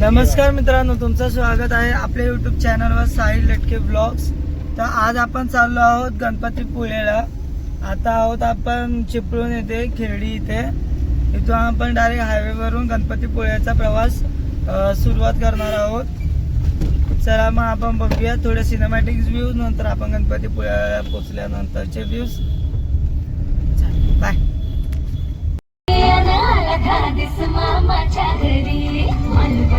नमस्कार मित्रांनो तुमचं स्वागत आहे आपल्या युट्यूब चॅनलवर साहिल लटके ब्लॉग्स तर आज आपण चाललो आहोत गणपतीपुळेला आता आहोत आपण चिपळूण येथे खिरडी इथे. इथून आपण डायरेक्ट हायवेवरून गणपतीपुळ्याचा प्रवास सुरुवात करणार आहोत. चला मग आपण बघूया थोडे सिनेमॅटिक व्ह्यूज नंतर आपण गणपतीपुळ्याला पोचल्यानंतरचे व्ह्यूज बाय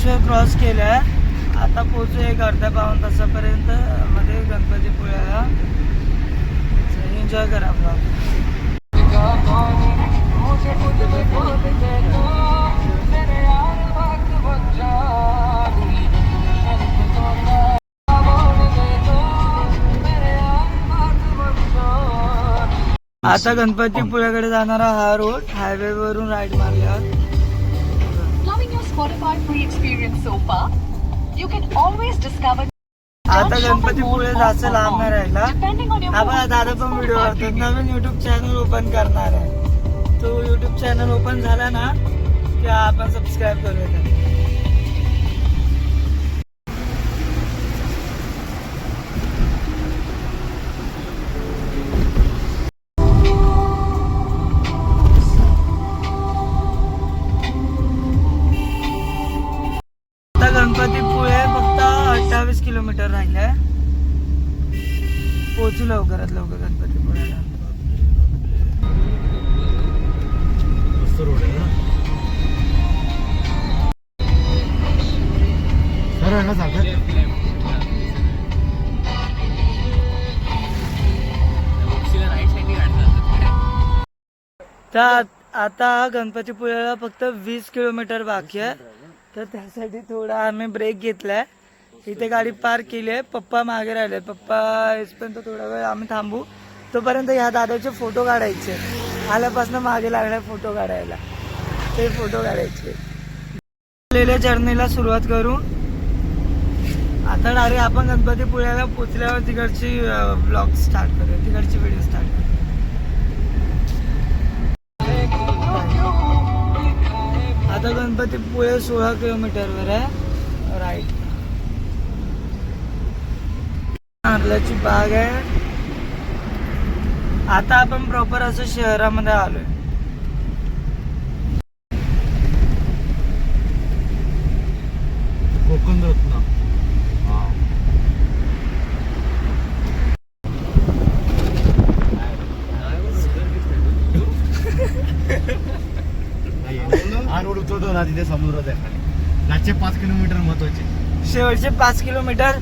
आता संगमेश्वर क्रॉस केलाय. आता पोहोचू एक अर्ध्या पाऊन तासापर्यंत मध्ये गणपतीपुळ्याला एन्जॉय करा ब्लॉग आता गणपतीपुळ्याकडे जाणारा हा रोड हायवे वरून राईट मारल्यावर Spotify free experience so far, you can always discover. आता गणपतीपुळे जास्त लांब नाही राहिला. आपण दादा पण व्हिडिओ करतो नवीन युट्यूब चॅनल ओपन करणार आहे. तो युट्यूब चॅनल ओपन झाला ना की आपण सबस्क्राईब करूया त्याला. खरं आहे ना तर आता गणपतीपुळ्याला फक्त वीस किलोमीटर बाकी आहे. तर त्यासाठी थोडा आम्ही ब्रेक घेतलाय. इथे गाडी पार्क केली आहे. पप्पा मागे राहिले पप्पा इथपर्यंत थोडा वेळ आम्ही थांबू. तोपर्यंत ह्या दादाचे फोटो काढायचे. आल्यापासून मागे लागलाय फोटो काढायला. ते फोटो काढायचे. जर्नीला सुरुवात करू. आता डायरेक्ट आपण गणपतीपुळ्याला पोचल्यावर तिकडची ब्लॉग स्टार्ट करूया. तिकडची व्हिडिओ स्टार्ट करूया. आता गणपतीपुळे सोळा किलोमीटरवर आहे. राईट नारळाची बाग आहे. आता आपण प्रॉपर असं शहरामध्ये आलोय कोकण रत्न हा. नाही, हा उतरतो ना तिथे समुद्रात आहे. खाली लाचे पाच किलोमीटर महत्त्वाचे. शेवटचे पाच किलोमीटर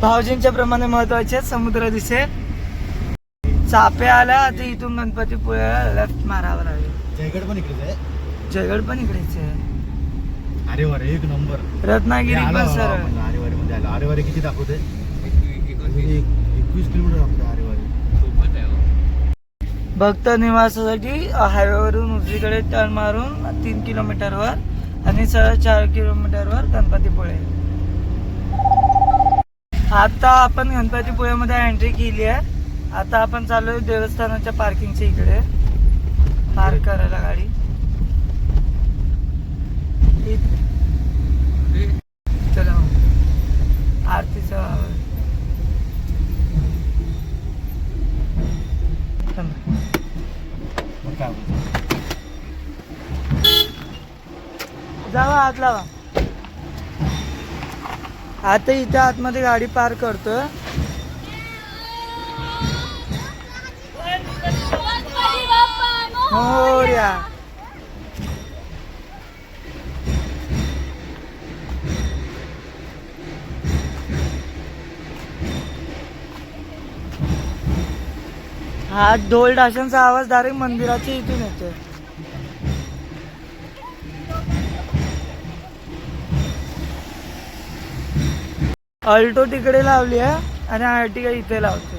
भाऊजींच्या प्रमाणे महत्त्वाचे. समुद्र दिसेल चापे आला आता इथून गणपतीपुळ्याला लेफ्ट मारावं लागेल. जयगड पण इकडेच आहे. जयगड पण इकडेच आहे. अरे वर एक नंबर. रत्नागिरी पण सरळ आरेवारी मध्ये आलं. आरेवारी किती दाखवते एकवीस. किलोमीटर दाखवते आरेवारी. भक्त निवासासाठी हायवेवरून उजवीकडे टर्न मारून तीन किलोमीटरवर आणि सरळ चार किलोमीटरवर गणपतीपुळे. आता आपण गणपतीपुळेमध्ये एंट्री केली आहे. आता आपण चालू देवस्थानाच्या पार्किंगच्या इकडे. पार्क करायला गाडी. चला आरतीचा मग काय बोलतो? जावा आत लावा आता इथे आतमध्ये गाडी पार्क करतोय. मोरया. हा ढोल डाशांचा आवाज डायरेक्ट मंदिराच्या इथून येतोय. अल्टो तिकडे लावली आहे आणि आर्टिका इथे लावते.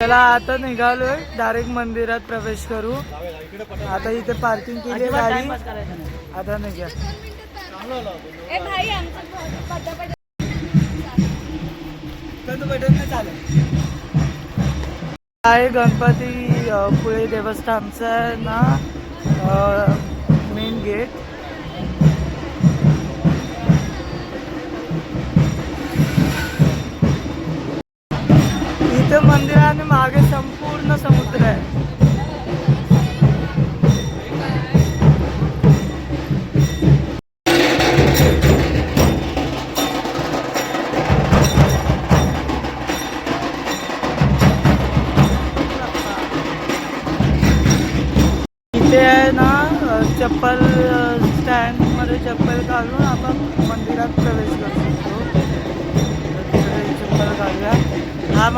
चला आता निघालोय. डायरेक्ट मंदिरात प्रवेश करू. आता इथे पार्किंग केली आहे गाडी. आता निघा ए भाई आमचं पटापट आहे गणपती पुळे देवस्थानचं आहे ना मेन गेट इथं मंदिर आणि मागे संपूर्ण समुद्र आहे.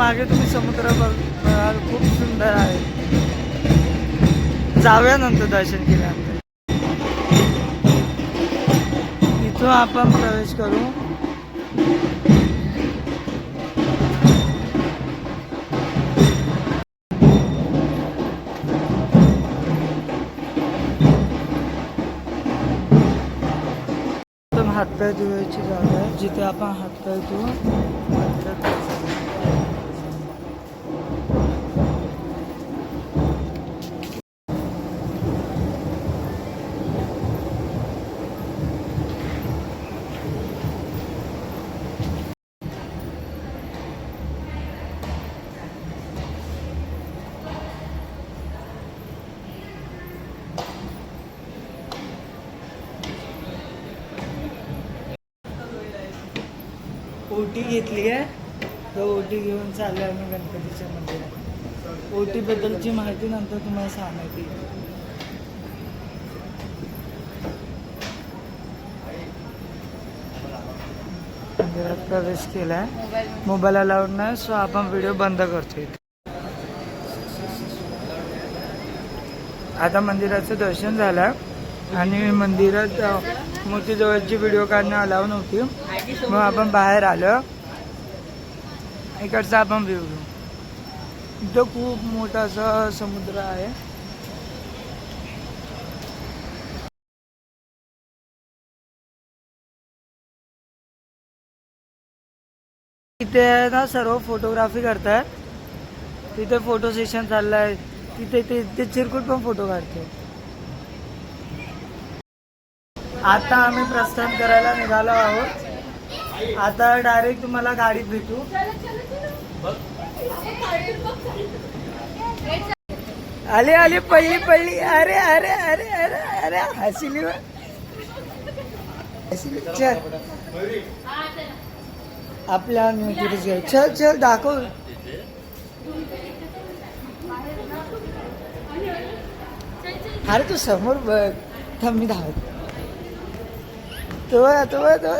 मागे तुम्ही समुद्र बघाल खूप सुंदर आहे. जाऊया नंतर दर्शन केल्यानंतर. इथून आपण प्रवेश करू. हातपाय धुवायची जागा आहे जिथे आपण हातपाय धुवून ओटी घेतली आहे. तर ओटी घेऊन चाललो आम्ही गणपतीच्या मंदिरात. ओटी बद्दलची माहिती नंतर तुम्हाला सांगण्यात येईल मंदिरात प्रवेश केलाय. मोबाईल अलाउड नाही सो आपण व्हिडिओ बंद करतो इथे आता मंदिराचं दर्शन झालं आणि मंदिरात मूर्तीजवळची व्हिडिओ काढणं अलाव नव्हती. मग आपण बाहेर आलो. इकडचा आपण व्ह्यू घेऊ. इथं खूप मोठा असा समुद्र आहे. तिथे ना सर्व फोटोग्राफी करतात तिथे फोटो सेशन चाललंय. तिथे ते चिरकुट पण फोटो काढते आता आम्ही प्रस्थान करायला निघालो आहोत. आता डायरेक्ट तुम्हाला गाडीत भेटू. आले आले पडली पडली. अरे अरे अरे अरे अरे हसिली चल. आपल्या तिथे चल चल दाखव. अरे तू समोर बघ. थांब मी धावत. तो तो बघ, तो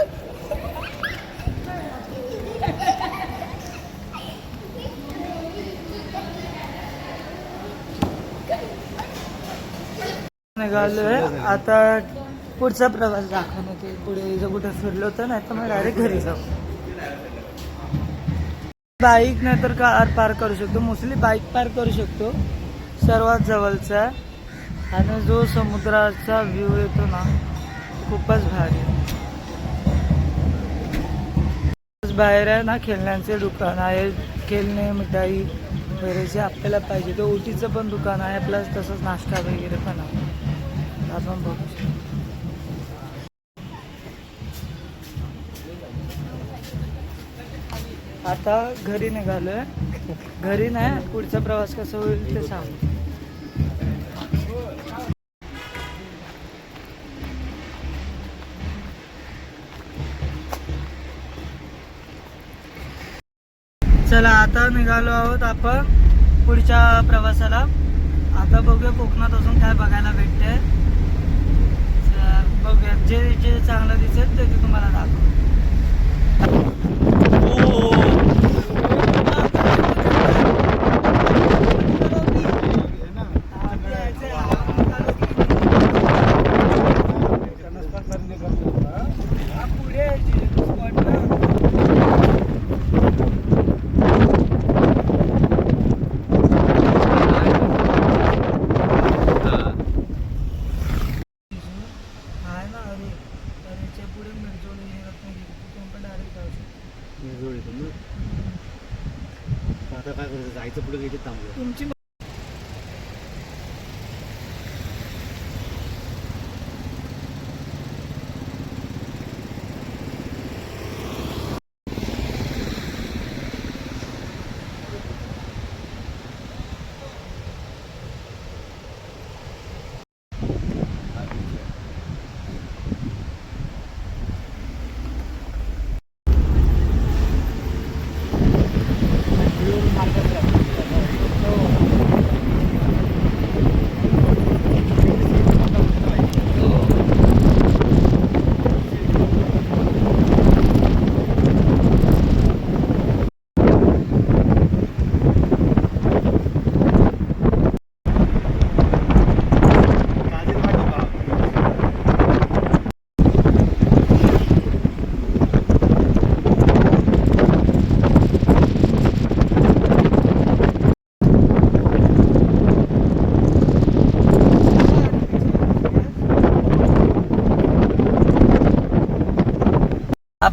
निघालो निघालोय. आता पुढचा प्रवास दाखवण्यात येईल पुढे जर कुठे फिरलो तर नाही तर मग डायरेक्ट घरी जाऊ. बाईक नाही तर कार पार करू शकतो. मोस्टली बाईक पार करू शकतो. सर्वात जवळचा. आहे. आणि जो समुद्राचा व्ह्यू येतो ना खूपच भारी. बाहेर आहे ना खेळण्यांचे दुकान आहे खेळणे मिठाई वगैरे जे आपल्याला पाहिजे. ते ओटीचं पण दुकान आहे प्लस तसंच नाश्ता वगैरे पण आहे. आपण बघू शकतो. आता घरी निघालोय. घरी नाही पुढचा प्रवास कसा होईल ते सांग. चला आता निघालो आहोत आपण पुढच्या प्रवासाला. आता बघूया कोकणात अजून काय बघायला भेटते बघूया जे जे चांगलं दिसेल ते तुम्हाला दाखव. हो, हो पुढे स्पॉट ना आहे ना अरे अरेच्या पुढे मिरजोली रत्नागिरी तिथून पण डायरेक्ट जाऊ शकतो आता काय करायचं जायचं पुढे घ्यायचं थांबलं तुमची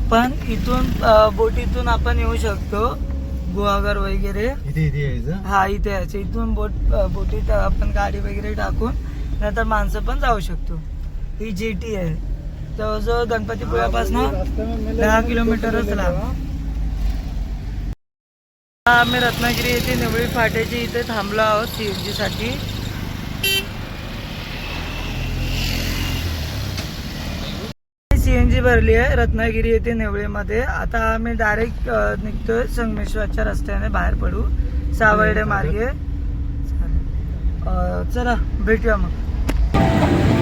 आपण इथून बोटीतून आपण येऊ शकतो गुहागर वगैरे. इथे इथे यायचं? हा इथे यायचं. इथून बोट बोटीत आपण गाडी वगैरे टाकून नंतर माणसं पण जाऊ शकतो. ही जेटी आहे. जवळजवळ गणपतीपुळ्यापासून दहा किलोमीटरच आता आम्ही रत्नागिरी येथे निवळी फाट्याची इथे थांबलो आहोत सीएनजी साठी सीएनजी भरली आहे रत्नागिरी येथे नेवळीमध्ये. आता आम्ही डायरेक्ट निघतोय संगमेश्वरच्या रस्त्याने बाहेर पडू. सावर्डे मार्गे. चला भेटूया मग.